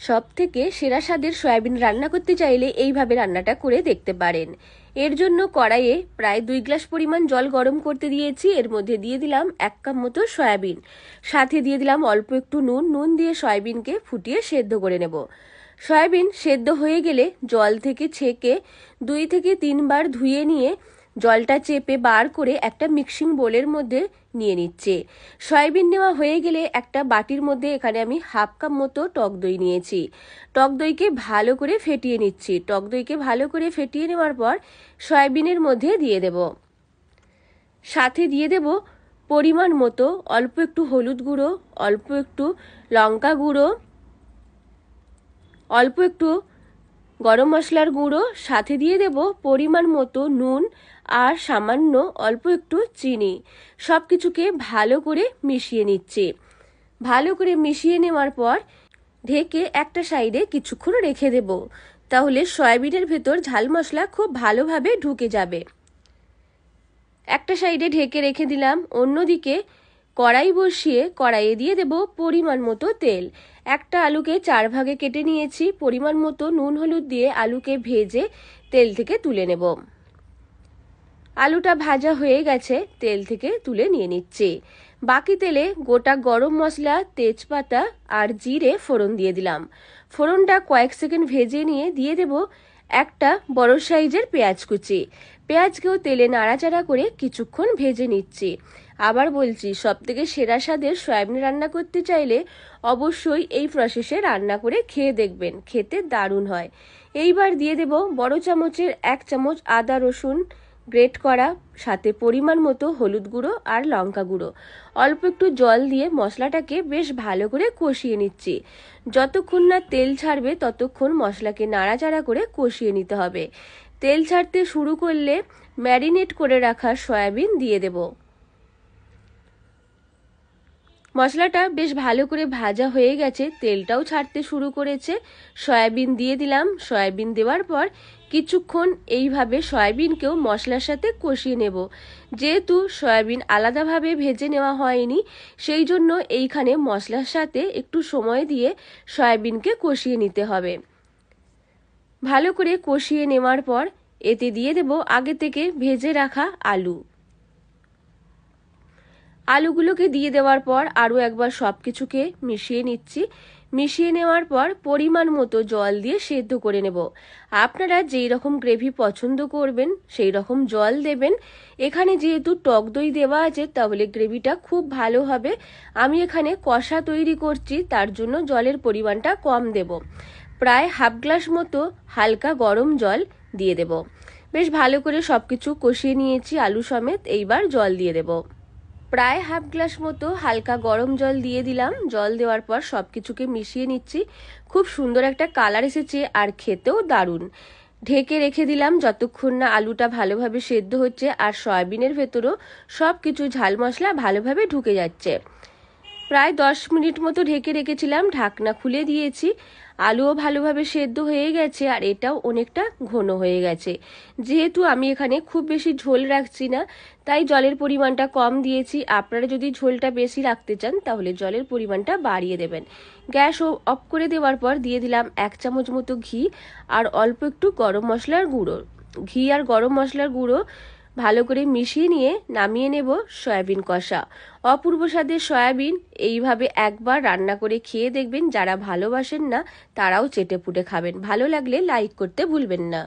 সব থেকে সেরা স্বাদের সয়াবিন রান্না করতে চাইলে এইভাবে রান্নাটা করে দেখতে পারেন। এর জন্য কড়াইয়ে প্রায় দুই গ্লাস পরিমাণ জল গরম করতে দিয়েছি। এর মধ্যে দিয়ে দিলাম এক কাপ মতো সয়াবিন। সাথে দিয়ে দিলাম অল্প একটু নুন। নুন দিয়ে সয়াবিনকে ফুটিয়ে সেদ্ধ করে নেব। সয়াবিন সেদ্ধ হয়ে গেলে জল থেকে ছেঁকে দুই থেকে তিনবার ধুয়ে নিয়ে জলটা চেপে বার করে একটা মিক্সিং বোলের মধ্যে নিয়ে নিচ্ছে। সয়াবিন নেওয়া হয়ে গেলে একটা বাটির মধ্যে এখানে আমি হাফ কাপ মতো টক দই নিয়েছি। টক দইকে ভালো করে ফেটিয়ে নিচ্ছি। টক দইকে ভালো করে ফেটিয়ে নেওয়ার পর সয়াবিনের মধ্যে দিয়ে দেব। সাথে দিয়ে দেব পরিমাণ মতো অল্প একটু হলুদ গুঁড়ো, অল্প একটু লঙ্কা গুঁড়ো, অল্প একটু গরম মশলার গুঁড়ো, সাথে দিয়ে দেব পরিমাণ মতো নুন আর সামান্য অল্প একটু চিনি। সব কিছুকে ভালো করে মিশিয়ে নিচ্ছি। ভালো করে মিশিয়ে নেওয়ার পর ঢেকে একটা সাইডে কিছুক্ষণ রেখে দেব। তাহলে সয়াবিনের ভেতর ঝাল মশলা খুব ভালোভাবে ঢুকে যাবে। একটা সাইডে ঢেকে রেখে দিলাম। অন্যদিকে কড়াই বসিয়ে কড়াইয়ে দিয়ে দেব পরিমাণ মতো তেল। একটা আলুকে চার ভাগে কেটে নিয়েছি। পরিমাণ মতো নুন, হলুদ দিয়ে আলুকে ভেজে তেল থেকে তুলে নেব। আলুটা ভাজা হয়ে গেছে, তেল থেকে তুলে নিয়ে নিচ্ছি। বাকি তেলে গোটা গরম মশলা, তেজপাতা আর জিরে ফোড়ন দিয়ে দিলাম। ফোড়নটা কয়েক সেকেন্ড ভেজে নিয়ে দিয়ে দেব একটা বড় সাইজের পেঁয়াজ কুচি। পেঁয়াজকেও তেলে নাড়াচাড়া করে কিছুক্ষণ ভেজে নিচ্ছি। আবার বলছি সব থেকে সেরা স্বাদের সয়াবিন রান্না করতে চাইলে অবশ্যই এই প্রসেসে রান্না করে খেয়ে দেখবেন, খেতে দারুণ হয়। এইবার দিয়ে দেব বড় চামচের এক চামচ আদা রসুন গ্রেট করা, সাথে পরিমাণ মতো হলুদ গুঁড়ো আর লঙ্কা গুঁড়ো। অল্প একটু জল দিয়ে মশলাটাকে বেশ ভালো করে কষিয়ে নিচ্ছি। যতক্ষণ না তেল ছাড়বে, ততক্ষণ মশলাকে নাড়াচাড়া করে কষিয়ে নিতে হবে। তেল ছাড়তে শুরু করলে ম্যারিনেট করে রাখা সয়াবিন দিয়ে দেব। মশলাটা বেশ ভালো করে ভাজা হয়ে গেছে, তেলটাও ছাড়তে শুরু করেছে। সয়াবিন দিয়ে দিলাম, সয়াবিন দেওয়ার পর কিছুক্ষণ এইভাবে সয়াবিনকেও মশলার সাথে কষিয়ে নেব। যেহেতু সয়াবিন আলাদাভাবে ভেজে নেওয়া হয়নি, সেই জন্য এইখানে মশলার সাথে একটু সময় দিয়ে সয়াবিনকে কষিয়ে নিতে হবে। ভালো করে কষিয়ে নেওয়ার পর এতে দিয়ে দেব আগে থেকে ভেজে রাখা আলু। আলুগুলোকে দিয়ে দেওয়ার পর আরও একবার সব কিছুকে মিশিয়ে নিচ্ছি। মিশিয়ে নেওয়ার পর পরিমাণ মতো জল দিয়ে সেদ্ধ করে নেব। আপনারা যেই রকম গ্রেভি পছন্দ করবেন, সেই রকম জল দেবেন। এখানে যেহেতু টক দই দেওয়া আছে, তাহলে গ্রেভিটা খুব ভালো হবে। আমি এখানে কষা তৈরি করছি, তার জন্য জলের পরিমাণটা কম দেব। প্রায় হাফ গ্লাস মতো হালকা গরম জল দিয়ে দেব। বেশ ভালো করে সব কিছু কষিয়ে নিয়েছি আলু সমেত, এইবার জল দিয়ে দেবো। প্রায় হাফ গ্লাস মতো হালকা গরম জল দিয়ে দিলাম। জল দেওয়ার পর সব কিছুকে মিশিয়ে নিচ্ছি। খুব সুন্দর একটা কালার এসেছে আর খেতেও দারুণ। ঢেকে রেখে দিলাম যতক্ষণ না আলুটা ভালোভাবে সেদ্ধ হচ্ছে আর সয়াবিনের ভেতরও সব কিছু ঝাল মশলা ভালোভাবে ঢুকে যাচ্ছে। প্রায় দশ মিনিট মতো ঢেকে রেখেছিলাম, ঢাকনা খুলে দিয়েছি। আলুও ভালোভাবে সেদ্ধ হয়ে গেছে আর এটাও অনেকটা ঘন হয়ে গেছে। যেহেতু আমি এখানে খুব বেশি ঝোল রাখছি না, তাই জলের পরিমাণটা কম দিয়েছি। আপনারা যদি ঝোলটা বেশি রাখতে চান, তাহলে জলের পরিমাণটা বাড়িয়ে দেবেন। গ্যাস অফ করে দেওয়ার পর দিয়ে দিলাম এক চামচ মতো ঘি আর অল্প একটু গরম মশলার গুঁড়ো। ঘি আর গরম মশলার গুঁড়ো ভালো করে মিশিয়ে নিয়ে নামিয়ে নেব সয়াবিন কষা। অপূর্ব স্বাদের সয়াবিন এইভাবে একবার রান্না করে খেয়ে দেখবেন যারা ভালোবাসেন না, তারাও চেটে পুটে খাবেন। ভালো লাগলে লাইক করতে ভুলবেন না।